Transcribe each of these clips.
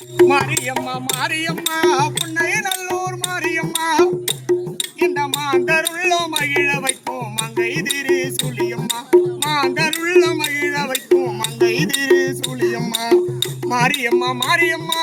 மாரியம்மா மாரியம்மா புன்னை நல்லூர் மாரியம்மா. இந்த மாந்தருள்ள மகிழ வைக்கும் மங்கை திரு சுழியம்மா. மாந்தருள்ள மகிழ வைக்கும் மங்கை திரு சுழியம்மா. மாரியம்மா மாரியம்மா.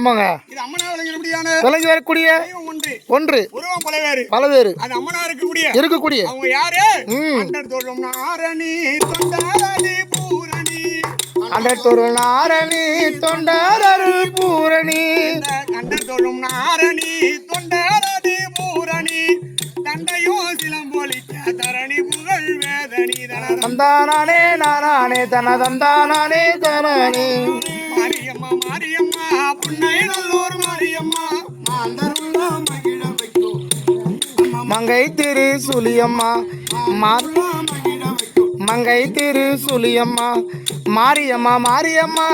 ஆமாங்க. இது அம்மனா விளையும்படியான விளங்கி வரக்கூடிய ஒன்று. உருவம் பலவேறு. பல பேரு அது அம்மனா இருக்கக்கூடிய. இருக்கக்கூடிய அவங்க யாரு. அண்டர் தோழும் நாரணி தொண்டாரணி பூரணி. அண்டத்தொரு நாரணி தொண்டர் அருள் பூரணி அண்டர் தோழும் நாரணி தொண்டாரணி பூரணி. தண்டையும் சிலம்பொலிக்க தரணி புகழ் வேதனி தந்தானே நானே தன தந்தானே தனனே மாரியம்மா மாரியம்மா புன்னை நல்லூர் மாரியம்மா மாந்தருள்ளா மகிழ வைக்கும் மங்கை திரு சுலியம்மா மங்கை திரு சுலியம்மா மாரியம்மா மாரியம்மா.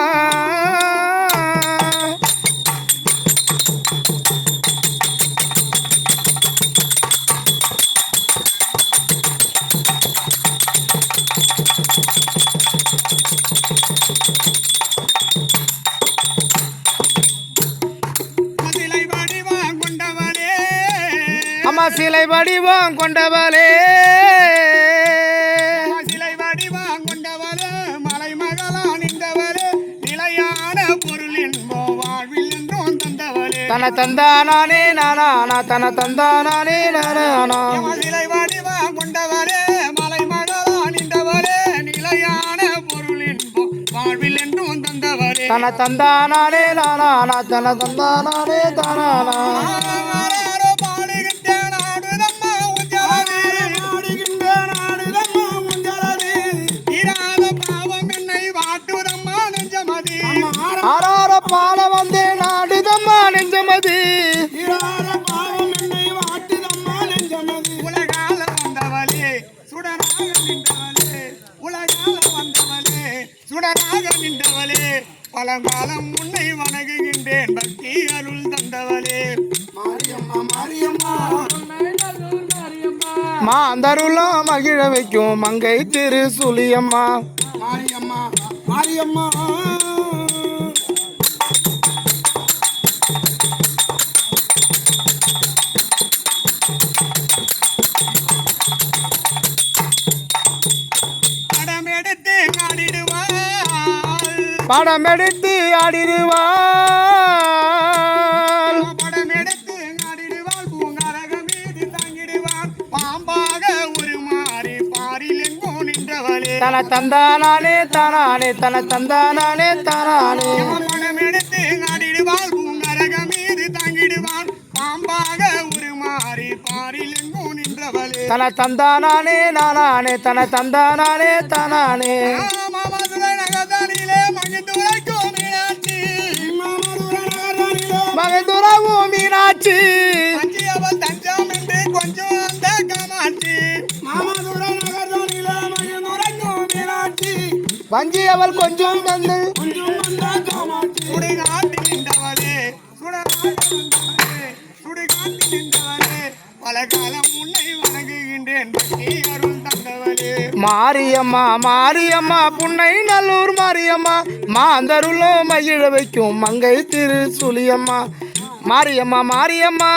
அம்மா சிலை வடிவம் கொண்டவளே. சிலை வடிவா கொண்டவரே மலை மகளா நின்றவரே நிலையான பொருள் என்போ வாழ்வில் என்றும் தந்தவரே தன தந்தானே நானா தன தந்தானே நானா சிலை வடிவா கொண்டவரே மலை மகளா நின்றவரே நிலையான பொருள் என்போ வாழ்வில் என்றும் தந்தவரே தன தந்தானே நானா தன தந்தானே தானானா பால வந்தே நாடுதம்மா நெஞ்சமதி. உலகால வந்தவளே சுடராக நின்றவளே உலகால வந்தவளே சுடராக நின்றவளே பழங்காலம் உன்னை வணங்குகின்றேன் பக்தி அருள் தந்தவளே. மாரியம்மா மாரியம்மா. மாந்தருளம் மகிழ வைக்கும் மங்கை திரு சுலியம்மா மாரியம்மா மாரியம்மா. படம் எடுத்து ஆடிடுவாள் படம் எடுத்து ஆடிடுவாள் பூங்கரக மீது தங்கிடுவாள் பாம்பாக உருமாறி பாரில் எங்கோ நின்றவளே. தன தந்தானே தானானே தன தந்தானே தானானே. படம் எடுத்து ஆடிடுவாள் பூங்கரக மீது தங்கிடுவாள் பாம்பாக உருமாறி பாரில் எங்கோ நின்றவளே. தன தந்தானே நானானே தன தந்தானே தானானே. மகதுரவு மீனாட்சி. அஞ்சியவள் தஞ்சம் என்று கொஞ்சம் அந்த காமாட்சி. மாமதுரை நகரில மகிழ்ந்துரைக்கும் மீனாட்சி. வஞ்சி அவள் கொஞ்சம் வந்தா காமாட்சி. சுடுகாட்டி நின்றவளே சுடுகாட்டி நின்றவளே பல காலம் உன்னை மாரியம்மா மாரியம்மா புன்னை நல்லூர் மாரியம்மா. மாந்தருளோ மகிழ வைக்கும் மங்கை திரு சுழியம்மா மாரியம்மா மாரியம்மா.